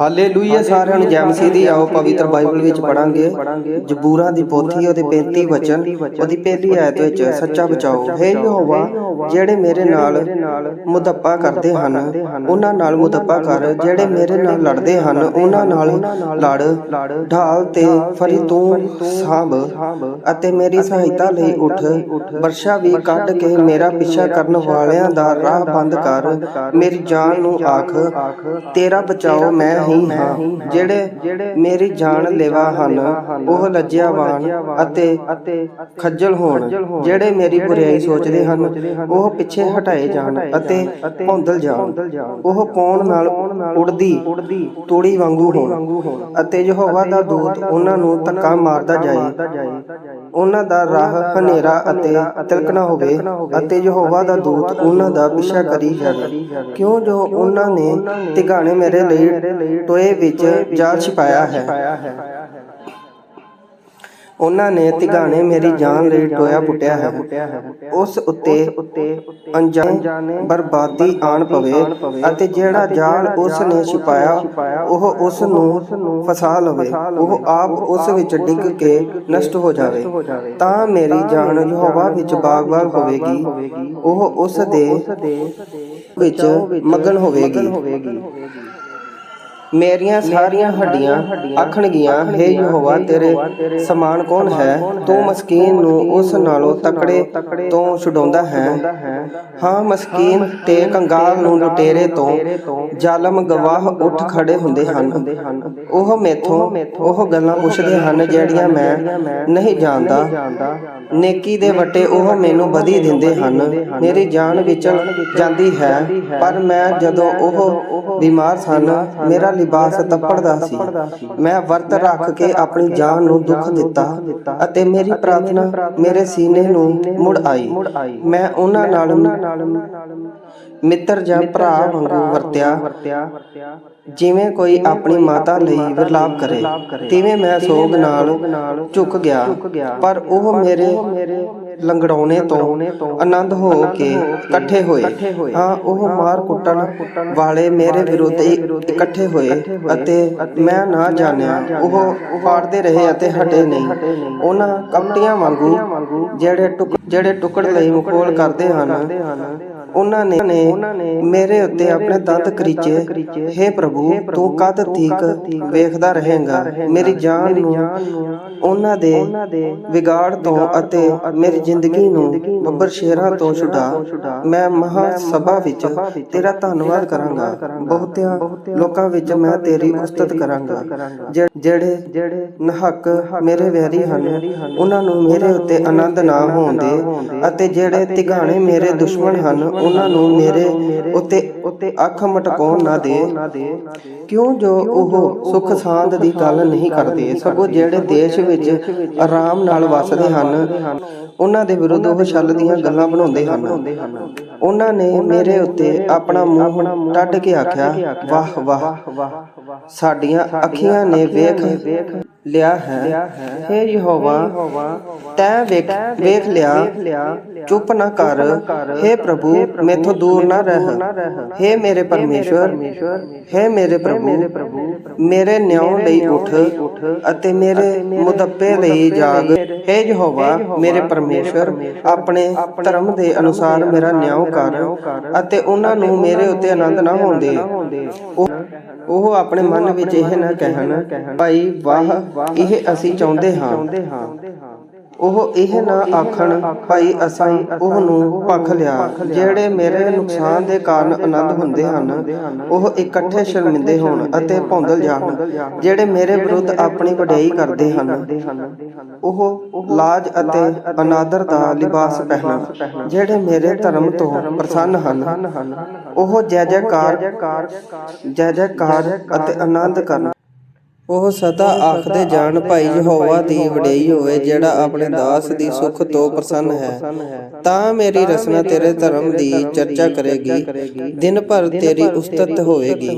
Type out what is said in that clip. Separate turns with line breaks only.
Hallelujah, ਸਾਰਿਆਂ ਨੂੰ ਜੈ ਮਸੀਹ ਦੀ, ਆਓ ਪਵਿੱਤਰ ਬਾਈਬਲ ਵਿੱਚ ਪੜਾਂਗੇ ਜਬੂਰਾਂ ਦੀ ਪੋਥੀ, ਉਹਦੇ 35 ਵਚਨ, ਉਹਦੀ ਪਹਿਲੀ ਆਇਤ ਵਿੱਚ, ਸੱਚਾ ਬਚਾਓ। ਹੈ ਯਹੋਵਾ, ਜਿਹੜੇ ਮੇਰੇ ਨਾਲ ਮੁਦੱਪਾ ਕਰਦੇ ਹਨ, ਉਹਨਾਂ ਨਾਲ ਮੁਦੱਪਾ ਕਰ। ਜਿਹੜੇ ਮੇਰੇ ਨਾਲ ਲੜਦੇ ਹਨ, ਉਹਨਾਂ ਨਾਲ ਲੜ। ਢਾਲ ਤੇ ਫਰੀ ਤੂੰ ਸਾਂਭ ਅਤੇ ਮੇਰੀ ਸਹਾਇਤਾ ਲਈ ਉੱਠ। ਵਰਸ਼ਾ ਵੀ ਕੱਢ ਕੇ ਮੇਰਾ ਪਿੱਛਾ ਕਰਨ ਵਾਲਿਆਂ ਦਾ ਰਾਹ ਬੰਦ ਕਰ। ਮੇਰੀ ਜਾਨ ਨੂੰ ਆਖ। ਤੇਰਾ ਬਚਾਓ ਮੈਂ ਹੀ ਹਾਂ। ਜਿਹੜੇ ਮੇਰੀ ਜਾਨ ਲੈਵਾ ਹਨ, ਉਹ ਲੱਜਿਆਵਾਨ ਅਤੇ ਖੱਜਲ ਹੋਣ। ਜਿਹੜੇ ਮੇਰੀ ਬੁਰਾਈ ਸੋਚਦੇ ਹਨ, ਉਹ ਪਿੱਛੇ ਹਟਾਏ ਜਾਣ ਅਤੇ ਭੌਂਦਲ ਜਾਣ। ਉਹ ਪੌਣ ਨਾਲ ਉੜਦੀ, ਤੂੜੀ ਵਾਂਗੂ ਹੋਣ। ਅਤੇ ਯਹੋਵਾ ਦਾ ਦੂਤ ਉਹਨਾਂ ਨੂੰ ਧੱਕਾ ਮਾਰਦਾ ਜਾਏ। ਉਹਨਾਂ ਦਾ ਰਾਹ ਹਨੇਰਾ ਅਤੇ ਤਿਲਕਣਾ ਹੋਵੇ ਅਤੇ ਯਹੋਵਾ ਦਾ ਦੂਤ ਉਹਨਾਂ ਦਾ ਪਿੱਛਾ ਕਰੀ ਜਾਵੇ। ਕਿਉਂ ਜੋ ਉਹਨਾਂ ਨੇ ਤਿਗਾਣੇ ਮੇਰੇ ਲਈ ਟੋਏ ਵਿੱਚ ਜਾਲ ਛਿਪਾਇਆ ਹੈ। ਉਹਨਾਂ ਨੇ ਤਿਗਾਣੇ ਮੇਰੀ ਜਾਨ ਲਈ ਟੋਇਆ ਪੁੱਟਿਆ ਹੈ। ਉਸ ਉੱਤੇ ਅਣਜਾਣੇ ਬਰਬਾਦੀ ਆਣ ਪਵੇ ਅਤੇ ਜਿਹੜਾ ਜਾਲ ਉਸ ਨੇ ਛਿਪਾਇਆ ਉਹ ਉਸ ਨੂੰ ਫਸਾ ਲਵੇ। ਉਹ ਆਪ ਉਸ ਵਿੱਚ ਡਿੱਗ ਕੇ ਨਸ਼ਟ ਹੋ ਜਾਵੇ। ਤਾਂ ਮੇਰੀ ਜਾਨ ਯਹੋਵਾ ਵਿੱਚ ਬਾਗ-ਬਾਗ ਹੋਵੇਗੀ। ਉਹ ਉਸ ਦੇ ਵਿੱਚ ਮਗਨ ਹੋਵੇਗੀ। ਮੇਰੀਆਂ ਸਾਰੀਆਂ ਹੱਡੀਆਂ ਆਖਣਗੀਆਂ ਹੈ ਯਹੋਵਾ ਤੇਰੇ ਸਮਾਨ ਕੌਣ ਹੈ? ਤੂੰ ਮਸਕੀਨ ਨੂੰ ਉਸ ਨਾਲੋਂ ਤਕੜੇ ਤੋਂ ਛੁਡਾਉਂਦਾ ਹੈ। ਹਾਂ। ਮਸਕੀਨ ਤੇ ਕੰਗਾਲ ਨੂੰ ਲੁਟੇਰੇ ਤੋਂ ਜ਼ਾਲਮ ਗਵਾਹ ਉੱਠ ਖੜੇ ਹੁੰਦੇ ਹਨ। ਉਹ ਮੇਥੋਂ ਉਹ ਗੱਲਾਂ ਪੁੱਛਦੇ ਹਨ ਜਿਹੜੀਆਂ ਮੈਂ ਨਹੀਂ ਜਾਣਦਾ। ਨੇਕੀ ਦੇ ਵਟੇ ਉਹ ਮੈਨੂੰ ਵਧੀ ਦਿੰਦੇ ਹਨ। ਮੇਰੀ ਜਾਨ ਵਿਚਲ ਜਾਂਦੀ ਹੈ। ਪਰ ਮੈਂ ਜਦੋਂ ਉਹ ਬਿਮਾਰ ਸਨ ਮੇਰਾ ਲਿਬਾਸ ਤਪੜਦਾ ਸੀ। ਮੈਂ ਵਰਤ ਰੱਖ ਕੇ ਆਪਣੀ ਜਾਨ ਨੂੰ ਦੁੱਖ ਦਿੱਤਾ ਅਤੇ ਮੇਰੀ ਪ੍ਰਾਰਥਨਾ ਮੇਰੇ ਸੀਨੇ ਨੂੰ ਮੁੜ ਆਈ। ਮੈਂ ਉਹਨਾਂ ਨਾਲ ਮਿੱਤਰ ਜਾਂ ਭਰਾ ਵਾਂਗੂ ਵਰਤਿਆ ਜਿਵੇਂ ਕੋਈ ਆਪਣੀ ਮਾਤਾ ਲਈ ਵਿਰਲਾਪ ਕਰੇ ਤਿਵੇਂ ਮੈਂ ਸੋਗ ਨਾਲ ਝੁਕ ਗਿਆ। ਪਰ ਉਹ ਮੇਰੇ ਲੰਗੜਾਉਣੇ ਤੋਂ ਆਨੰਦ ਹੋ ਕੇ ਇਕੱਠੇ ਹੋਏ। ਹਾਂ ਉਹ ਮਾਰ ਕੁੱਟਣ ਵਾਲੇ ਮੇਰੇ ਵਿਰੁੱਧ ਇਕੱਠੇ ਹੋਏ ਅਤੇ ਮੈਂ ਨਾ ਜਾਣਿਆ ਉਹ ਫਾੜਦੇ ਰਹੇ ਅਤੇ ਹਟੇ ਨਹੀਂ। ਉਹਨਾਂ ਕਪਟੀਆਂ ਵਾਂਗੂ ਜਿਹੜੇ ਟੁਕੜ ਲਈ ਮਖੌਲ ਕਰਦੇ ਹਨ। ਉਹਨਾਂ ਨੇ ਮੇਰੇ ਉੱਤੇ ਆਪਣੇ ਦੰਦ ਕਰੀਚੇ। हे ਪ੍ਰਭੂ ਤੂੰ ਕਦ ਤੀਕ ਵੇਖਦਾ ਰਹੇਂਗਾ? ਮੇਰੀ ਜਾਨ ਨੂੰ ਉਹਨਾਂ ਦੇ ਵਿਗਾੜ ਤੋਂ ਅਤੇ ਮੇਰੀ ਜ਼ਿੰਦਗੀ ਨੂੰ ਬੱਬਰ ਸ਼ੇਰਾਂ ਤੋਂ ਛੁਡਾ। ਮੈਂ ਮਹਾ ਸਭਾ ਵਿੱਚ ਤੇਰਾ ਧੰਨਵਾਦ ਕਰਾਂਗਾ। ਬਹੁਤਿਆਂ ਲੋਕਾਂ ਵਿੱਚ ਮੈਂ ਤੇਰੀ ਉਸਤਤ ਕਰਾਂਗਾ। ਜਿਹੜੇ ਜਿਹੜੇ ਨਹਕ ਮੇਰੇ ਵੈਰੀ ਹਨ ਉਹਨਾਂ ਨੂੰ ਮੇਰੇ ਉੱਤੇ ਆਨੰਦ ਨਾ ਹੋਣ ਦੇ ਅਤੇ ਜਿਹੜੇ ਤਿਗਾਣੇ ਮੇਰੇ ਦੁਸ਼ਮਣ ਹਨ ਉਹਨਾਂ ਨੂੰ ਮੇਰੇ ਉੱਤੇ ਉੱਤੇ ਅੱਖ ਮਟਕਾਉਣ ਨਾ ਦੇ। ਕਿਉਂ ਜੋ ਉਹ ਸੁਖ ਸਾਂਦ ਦੀ ਗੱਲ ਨਹੀਂ ਕਰਦੇ? ਸਗੋਂ ਜਿਹੜੇ ਦੇਸ਼ ਵਿੱਚ ਆਰਾਮ ਨਾਲ ਵਸਦੇ ਹਨ, ਉਹਨਾਂ ਦੇ ਵਿਰੁੱਧ ਉਹ ਛਲ ਦੀਆਂ ਗੱਲਾਂ ਬਣਾਉਂਦੇ ਹਨ। ਉਹਨਾਂ ਨੇ ਮੇਰੇ ਉੱਤੇ ਆਪਣਾ ਮੂੰਹ ਟੱਡ ਕੇ ਆਖਿਆ, ਵਾਹ ਵਾਹ, ਸਾਡੀਆਂ ਅੱਖੀਆਂ ਨੇ ਵੇਖ ਲਿਆ ਹੈ। ਹੇ ਯਹੋਵਾ, ਤੈ ਵੇਖ ਲਿਆ। ਚੁੱਪ ਨਾ ਕਰ। ਹੇ ਪ੍ਰਭੂ, ਮੈਥੋਂ ਦੂਰ ਨਾ ਰਹਿ। ਹੇ ਮੇਰੇ ਪਰਮੇਸ਼ਵਰ। ਹੇ ਮੇਰੇ ਪ੍ਰਭੂ, ਮੇਰੇ ਨਿਉ ਲਈ ਉੱਠ ਅਤੇ ਮੇਰੇ ਮੁਦੱਪੇ ਲਈ ਜਾਗ। ਹੇ ਯਹੋਵਾ, ਮੇਰੇ ਪਰਮੇਸ਼ਵਰ, ਆਪਣੇ ਧਰਮ ਦੇ ਅਨੁਸਾਰ ਮੇਰਾ ਨਿਉ ਕਰ ਅਤੇ ਉਹਨਾਂ ਨੂੰ ਮੇਰੇ ਉੱਤੇ ਆਨੰਦ ਨਾ ਹੋਣ ਦੇ। ਉਹ ਆਪਣੇ ਮਨ ਵਿੱਚ ਇਹ ਨਾ ਕਹਿਣ, ਭਾਈ ਵਾਹ। ਇਹ ਅਸੀਂ ਚਾਹੁੰਦੇ ਹਾਂ। ਉਹ ਇਹ ਨਾ ਆਖਣ, ਭਾਈ, ਅਸਾਂ ਉਹ ਨੂੰ ਪੱਖ ਲਿਆ। ਜਿਹੜੇ ਮੇਰੇ ਨੁਕਸਾਨ ਦੇ ਕਾਰਨ ਆਨੰਦ ਹੁੰਦੇ ਹਨ, ਉਹ ਇਕੱਠੇ ਸ਼ਰਮਿੰਦੇ ਹੋਣ ਅਤੇ ਭੌਂਦਲ ਜਾਣ। ਜਿਹੜੇ ਮੇਰੇ ਵਿਰੁੱਧ ਆਪਣੀ ਵਡਿਆਈ ਕਰਦੇ ਹਨ, ਉਹ ਲਾਜ ਅਤੇ ਅਨਾਦਰ ਦਾ ਲਿਬਾਸ ਪਹਿਨਣ। ਜਿਹੜੇ ਮੇਰੇ ਧਰਮ ਤੋਂ ਪ੍ਰਸੰਨ ਹਨ, ਉਹ ਜੈ ਜੈਕਾਰ ਜੈ ਜੈਕਾਰ ਅਤੇ ਆਨੰਦ ਕਰਨ। ਉਹ ਸਦਾ ਆਖਦੇ ਜਾਣ ਭਾਈ ਯਹੋਵਾ ਦੀ ਵਡਿਆਈ ਹੋਵੇ ਜਿਹੜਾ ਆਪਣੇ ਦਾਸ ਦੀ ਸੁਖ ਤੋਂ ਪ੍ਰਸੰਨ ਹੈ। ਤਾਂ ਮੇਰੀ ਰਸਨਾ ਤੇਰੇ ਧਰਮ ਦੀ ਚਰਚਾ ਕਰੇਗੀ। ਦਿਨ ਭਰ ਤੇਰੀ ਉਸਤਤ ਹੋਵੇਗੀ